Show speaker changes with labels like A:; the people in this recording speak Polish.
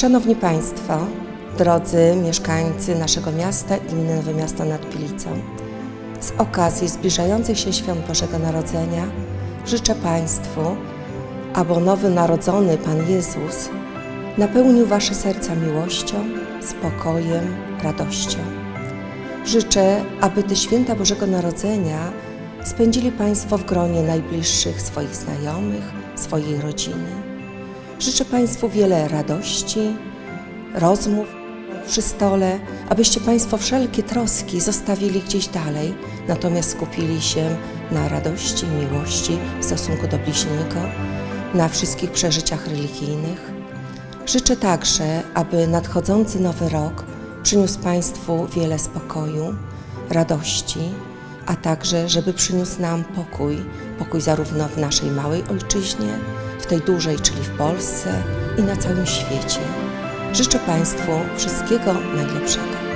A: Szanowni Państwo, drodzy mieszkańcy naszego miasta i gminy Nowe Miasto nad Pilicą, z okazji zbliżających się świąt Bożego Narodzenia życzę Państwu, aby nowy narodzony Pan Jezus napełnił Wasze serca miłością, spokojem, radością. Życzę, aby te święta Bożego Narodzenia spędzili Państwo w gronie najbliższych swoich znajomych, swojej rodziny. Życzę Państwu wiele radości, rozmów przy stole, abyście Państwo wszelkie troski zostawili gdzieś dalej, natomiast skupili się na radości, miłości w stosunku do bliźniego, na wszystkich przeżyciach religijnych. Życzę także, aby nadchodzący nowy rok przyniósł Państwu wiele spokoju, radości, a także, żeby przyniósł nam pokój, pokój zarówno w naszej małej ojczyźnie, tej dużej, czyli w Polsce i na całym świecie. Życzę Państwu wszystkiego najlepszego.